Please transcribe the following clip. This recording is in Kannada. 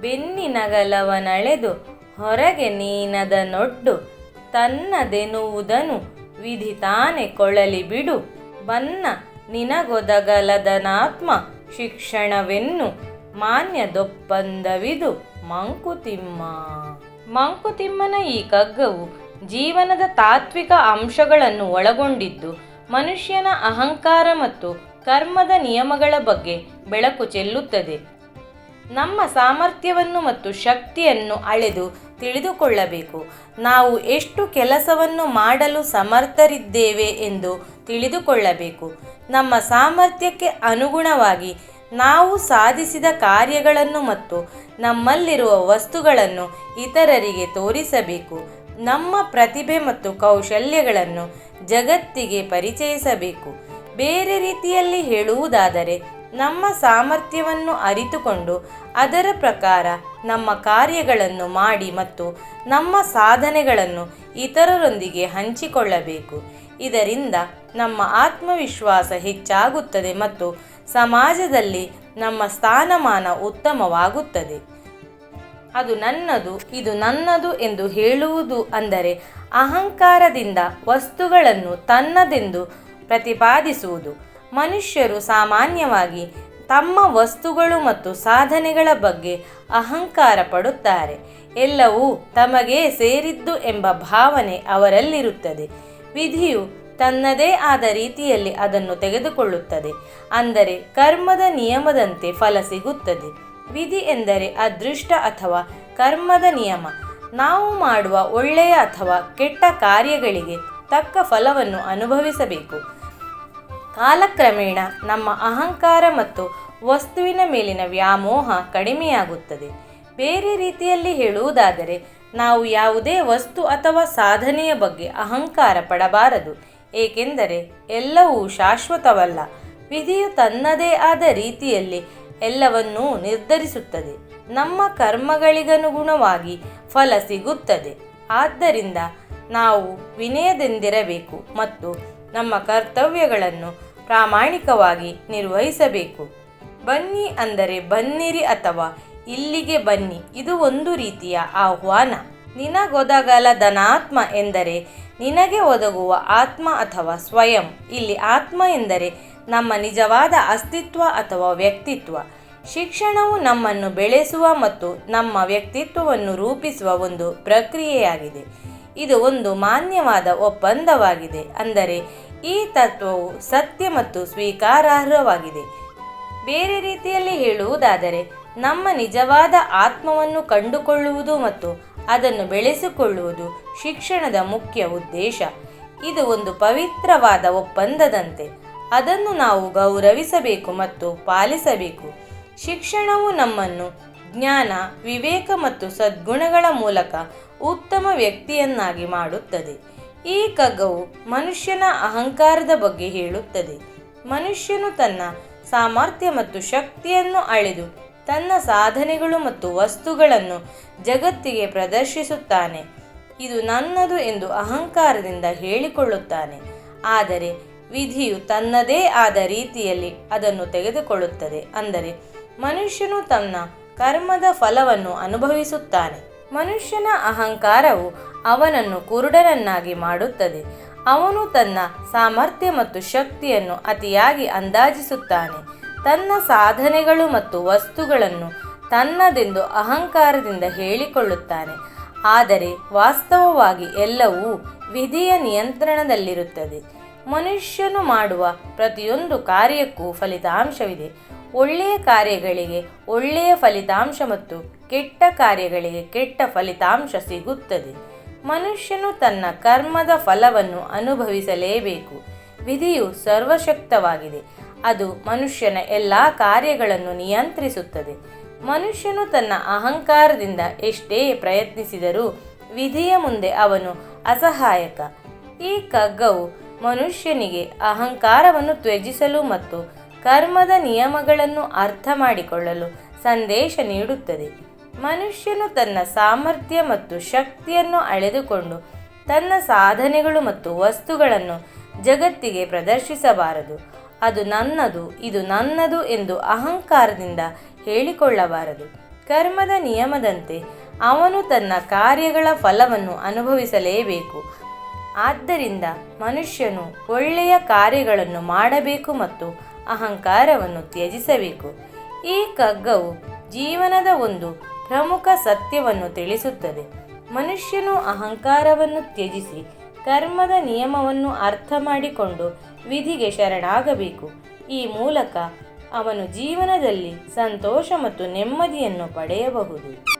ಬೆನ್ನಿನಗಲವನಳೆದು ಹೊರಗೆ ನೀನದ ನೊಡ್ಡು ತನ್ನದೆನುವುದನು ವಿಧಿ ತಾನೆ ಕೊಳಲಿ ಬಿಡು. ಬನ್ನ ನಿನಗೊದಗಲದನಾತ್ಮ ಶಿಕ್ಷಣವೆನ್ನು ಮಾನ್ಯದೊಪ್ಪಂದವಿದು ಮಂಕುತಿಮ್ಮ. ಮಂಕುತಿಮ್ಮನ ಈ ಕಗ್ಗವು ಜೀವನದ ತಾತ್ವಿಕ ಅಂಶಗಳನ್ನು ಒಳಗೊಂಡಿದ್ದು ಮನುಷ್ಯನ ಅಹಂಕಾರ ಮತ್ತು ಕರ್ಮದ ನಿಯಮಗಳ ಬಗ್ಗೆ ಬೆಳಕು ಚೆಲ್ಲುತ್ತದೆ. ನಮ್ಮ ಸಾಮರ್ಥ್ಯವನ್ನು ಮತ್ತು ಶಕ್ತಿಯನ್ನು ಅಳೆದು ತಿಳಿದುಕೊಳ್ಳಬೇಕು. ನಾವು ಎಷ್ಟು ಕೆಲಸವನ್ನು ಮಾಡಲು ಸಮರ್ಥರಿದ್ದೇವೆ ಎಂದು ತಿಳಿದುಕೊಳ್ಳಬೇಕು. ನಮ್ಮ ಸಾಮರ್ಥ್ಯಕ್ಕೆ ಅನುಗುಣವಾಗಿ ನಾವು ಸಾಧಿಸಿದ ಕಾರ್ಯಗಳನ್ನು ಮತ್ತು ನಮ್ಮಲ್ಲಿರುವ ವಸ್ತುಗಳನ್ನು ಇತರರಿಗೆ ತೋರಿಸಬೇಕು. ನಮ್ಮ ಪ್ರತಿಭೆ ಮತ್ತು ಕೌಶಲ್ಯಗಳನ್ನು ಜಗತ್ತಿಗೆ ಪರಿಚಯಿಸಬೇಕು. ಬೇರೆ ರೀತಿಯಲ್ಲಿ ಹೇಳುವುದಾದರೆ ನಮ್ಮ ಸಾಮರ್ಥ್ಯವನ್ನು ಅರಿತುಕೊಂಡು ಅದರ ಪ್ರಕಾರ ನಮ್ಮ ಕಾರ್ಯಗಳನ್ನು ಮಾಡಿ ಮತ್ತು ನಮ್ಮ ಸಾಧನೆಗಳನ್ನು ಇತರರೊಂದಿಗೆ ಹಂಚಿಕೊಳ್ಳಬೇಕು. ಇದರಿಂದ ನಮ್ಮ ಆತ್ಮವಿಶ್ವಾಸ ಹೆಚ್ಚಾಗುತ್ತದೆ ಮತ್ತು ಸಮಾಜದಲ್ಲಿ ನಮ್ಮ ಸ್ಥಾನಮಾನ ಉತ್ತಮವಾಗುತ್ತದೆ. ಅದು ನನ್ನದು, ಇದು ನನ್ನದು ಎಂದು ಹೇಳುವುದು ಅಂದರೆ ಅಹಂಕಾರದಿಂದ ವಸ್ತುಗಳನ್ನು ತನ್ನದೆಂದು ಪ್ರತಿಪಾದಿಸುವುದು. ಮನುಷ್ಯರು ಸಾಮಾನ್ಯವಾಗಿ ತಮ್ಮ ವಸ್ತುಗಳು ಮತ್ತು ಸಾಧನೆಗಳ ಬಗ್ಗೆ ಅಹಂಕಾರ ಪಡುತ್ತಾರೆ. ಎಲ್ಲವೂ ತಮಗೇ ಸೇರಿದ್ದು ಎಂಬ ಭಾವನೆ ಅವರಲ್ಲಿರುತ್ತದೆ. ವಿಧಿಯು ತನ್ನದೇ ಆದ ರೀತಿಯಲ್ಲಿ ಅದನ್ನು ತೆಗೆದುಕೊಳ್ಳುತ್ತದೆ. ಅಂದರೆ ಕರ್ಮದ ನಿಯಮದಂತೆ ಫಲ ಸಿಗುತ್ತದೆ. ವಿಧಿ ಎಂದರೆ ಅದೃಷ್ಟ ಅಥವಾ ಕರ್ಮದ ನಿಯಮ. ನಾವು ಮಾಡುವ ಒಳ್ಳೆಯ ಅಥವಾ ಕೆಟ್ಟ ಕಾರ್ಯಗಳಿಗೆ ತಕ್ಕ ಫಲವನ್ನು ಅನುಭವಿಸಬೇಕು. ಕಾಲಕ್ರಮೇಣ ನಮ್ಮ ಅಹಂಕಾರ ಮತ್ತು ವಸ್ತುವಿನ ಮೇಲಿನ ವ್ಯಾಮೋಹ ಕಡಿಮೆಯಾಗುತ್ತದೆ. ಬೇರೆ ರೀತಿಯಲ್ಲಿ ಹೇಳುವುದಾದರೆ, ನಾವು ಯಾವುದೇ ವಸ್ತು ಅಥವಾ ಸಾಧನೆಯ ಬಗ್ಗೆ ಅಹಂಕಾರ ಪಡಬಾರದು, ಏಕೆಂದರೆ ಎಲ್ಲವೂ ಶಾಶ್ವತವಲ್ಲ. ವಿಧಿಯು ತನ್ನದೇ ಆದ ರೀತಿಯಲ್ಲಿ ಎಲ್ಲವನ್ನೂ ನಿರ್ಧರಿಸುತ್ತದೆ. ನಮ್ಮ ಕರ್ಮಗಳಿಗನುಗುಣವಾಗಿ ಫಲ ಸಿಗುತ್ತದೆ. ಆದ್ದರಿಂದ ನಾವು ವಿನಯದಿಂದಿರಬೇಕು ಮತ್ತು ನಮ್ಮ ಕರ್ತವ್ಯಗಳನ್ನು ಪ್ರಾಮಾಣಿಕವಾಗಿ ನಿರ್ವಹಿಸಬೇಕು. ಬನ್ನಿ ಅಂದರೆ ಬನ್ನಿರಿ ಅಥವಾ ಇಲ್ಲಿಗೆ ಬನ್ನಿ, ಇದು ಒಂದು ರೀತಿಯ ಆಹ್ವಾನ. ನಿನಗೊದಗಲದನಾತ್ಮ ಎಂದರೆ ನಿನಗೆ ಒದಗುವ ಆತ್ಮ ಅಥವಾ ಸ್ವಯಂ. ಇಲ್ಲಿ ಆತ್ಮ ಎಂದರೆ ನಮ್ಮ ನಿಜವಾದ ಅಸ್ತಿತ್ವ ಅಥವಾ ವ್ಯಕ್ತಿತ್ವ. ಶಿಕ್ಷಣವು ನಮ್ಮನ್ನು ಬೆಳೆಸುವ ಮತ್ತು ನಮ್ಮ ವ್ಯಕ್ತಿತ್ವವನ್ನು ರೂಪಿಸುವ ಒಂದು ಪ್ರಕ್ರಿಯೆಯಾಗಿದೆ. ಇದು ಒಂದು ಮಾನ್ಯವಾದ ಒಪ್ಪಂದವಾಗಿದೆ. ಅಂದರೆ ಈ ತತ್ವವು ಸತ್ಯ ಮತ್ತು ಸ್ವೀಕಾರಾರ್ಹವಾಗಿದೆ. ಬೇರೆ ರೀತಿಯಲ್ಲಿ ಹೇಳುವುದಾದರೆ, ನಮ್ಮ ನಿಜವಾದ ಆತ್ಮವನ್ನು ಕಂಡುಕೊಳ್ಳುವುದು ಮತ್ತು ಅದನ್ನು ಬೆಳೆಸಿಕೊಳ್ಳುವುದು ಶಿಕ್ಷಣದ ಮುಖ್ಯ ಉದ್ದೇಶ. ಇದು ಒಂದು ಪವಿತ್ರವಾದ ಒಪ್ಪಂದದಂತೆ. ಅದನ್ನು ನಾವು ಗೌರವಿಸಬೇಕು ಮತ್ತು ಪಾಲಿಸಬೇಕು. ಶಿಕ್ಷಣವು ನಮ್ಮನ್ನು ಜ್ಞಾನ, ವಿವೇಕ ಮತ್ತು ಸದ್ಗುಣಗಳ ಮೂಲಕ ಉತ್ತಮ ವ್ಯಕ್ತಿಯನ್ನಾಗಿ ಮಾಡುತ್ತದೆ. ಈ ಕಗ್ಗವು ಮನುಷ್ಯನ ಅಹಂಕಾರದ ಬಗ್ಗೆ ಹೇಳುತ್ತದೆ. ಮನುಷ್ಯನು ತನ್ನ ಸಾಮರ್ಥ್ಯ ಮತ್ತು ಶಕ್ತಿಯನ್ನು ಅಳೆದು ತನ್ನ ಸಾಧನೆಗಳು ಮತ್ತು ವಸ್ತುಗಳನ್ನು ಜಗತ್ತಿಗೆ ಪ್ರದರ್ಶಿಸುತ್ತಾನೆ. ಇದು ನನ್ನದು ಎಂದು ಅಹಂಕಾರದಿಂದ ಹೇಳಿಕೊಳ್ಳುತ್ತಾನೆ. ಆದರೆ ವಿಧಿಯು ತನ್ನದೇ ಆದ ರೀತಿಯಲ್ಲಿ ಅದನ್ನು ತೆಗೆದುಕೊಳ್ಳುತ್ತದೆ. ಅಂದರೆ ಮನುಷ್ಯನು ತನ್ನ ಕರ್ಮದ ಫಲವನ್ನು ಅನುಭವಿಸುತ್ತಾನೆ. ಮನುಷ್ಯನ ಅಹಂಕಾರವು ಅವನನ್ನು ಕುರುಡನನ್ನಾಗಿ ಮಾಡುತ್ತದೆ. ಅವನು ತನ್ನ ಸಾಮರ್ಥ್ಯ ಮತ್ತು ಶಕ್ತಿಯನ್ನು ಅತಿಯಾಗಿ ಅಂದಾಜಿಸುತ್ತಾನೆ. ತನ್ನ ಸಾಧನೆಗಳು ಮತ್ತು ವಸ್ತುಗಳನ್ನು ತನ್ನದೆಂದು ಅಹಂಕಾರದಿಂದ ಹೇಳಿಕೊಳ್ಳುತ್ತಾನೆ. ಆದರೆ ವಾಸ್ತವವಾಗಿ ಎಲ್ಲವೂ ವಿಧಿಯ ನಿಯಂತ್ರಣದಲ್ಲಿರುತ್ತದೆ. ಮನುಷ್ಯನು ಮಾಡುವ ಪ್ರತಿಯೊಂದು ಕಾರ್ಯಕ್ಕೂ ಫಲಿತಾಂಶವಿದೆ. ಒಳ್ಳೆಯ ಕಾರ್ಯಗಳಿಗೆ ಒಳ್ಳೆಯ ಫಲಿತಾಂಶ ಮತ್ತು ಕೆಟ್ಟ ಕಾರ್ಯಗಳಿಗೆ ಕೆಟ್ಟ ಫಲಿತಾಂಶ ಸಿಗುತ್ತದೆ. ಮನುಷ್ಯನು ತನ್ನ ಕರ್ಮದ ಫಲವನ್ನು ಅನುಭವಿಸಲೇಬೇಕು. ವಿಧಿಯು ಸರ್ವಶಕ್ತವಾಗಿದೆ. ಅದು ಮನುಷ್ಯನ ಎಲ್ಲ ಕಾರ್ಯಗಳನ್ನು ನಿಯಂತ್ರಿಸುತ್ತದೆ. ಮನುಷ್ಯನು ತನ್ನ ಅಹಂಕಾರದಿಂದ ಎಷ್ಟೇ ಪ್ರಯತ್ನಿಸಿದರೂ ವಿಧಿಯ ಮುಂದೆ ಅವನು ಅಸಹಾಯಕ. ಈ ಕಗ್ಗವು ಮನುಷ್ಯನಿಗೆ ಅಹಂಕಾರವನ್ನು ತ್ಯಜಿಸಲು ಮತ್ತು ಕರ್ಮದ ನಿಯಮಗಳನ್ನು ಅರ್ಥ ಮಾಡಿಕೊಳ್ಳಲು ಸಂದೇಶ ನೀಡುತ್ತದೆ. ಮನುಷ್ಯನು ತನ್ನ ಸಾಮರ್ಥ್ಯ ಮತ್ತು ಶಕ್ತಿಯನ್ನು ಅಳೆದುಕೊಂಡು ತನ್ನ ಸಾಧನೆಗಳು ಮತ್ತು ವಸ್ತುಗಳನ್ನು ಜಗತ್ತಿಗೆ ಪ್ರದರ್ಶಿಸಬಾರದು. ಅದು ನನ್ನದು, ಇದು ನನ್ನದು ಎಂದು ಅಹಂಕಾರದಿಂದ ಹೇಳಿಕೊಳ್ಳಬಾರದು. ಕರ್ಮದ ನಿಯಮದಂತೆ ಅವನು ತನ್ನ ಕಾರ್ಯಗಳ ಫಲವನ್ನು ಅನುಭವಿಸಲೇಬೇಕು. ಆದ್ದರಿಂದ ಮನುಷ್ಯನು ಒಳ್ಳೆಯ ಕಾರ್ಯಗಳನ್ನು ಮಾಡಬೇಕು ಮತ್ತು ಅಹಂಕಾರವನ್ನು ತ್ಯಜಿಸಬೇಕು. ಈ ಕಗ್ಗವು ಜೀವನದ ಒಂದು ಪ್ರಮುಖ ಸತ್ಯವನ್ನು ತಿಳಿಸುತ್ತದೆ. ಮನುಷ್ಯನು ಅಹಂಕಾರವನ್ನು ತ್ಯಜಿಸಿ ಕರ್ಮದ ನಿಯಮವನ್ನು ಅರ್ಥ ಮಾಡಿಕೊಂಡು ವಿಧಿಗೆ ಶರಣಾಗಬೇಕು. ಈ ಮೂಲಕ ಅವನು ಜೀವನದಲ್ಲಿ ಸಂತೋಷ ಮತ್ತು ನೆಮ್ಮದಿಯನ್ನು ಪಡೆಯಬಹುದು.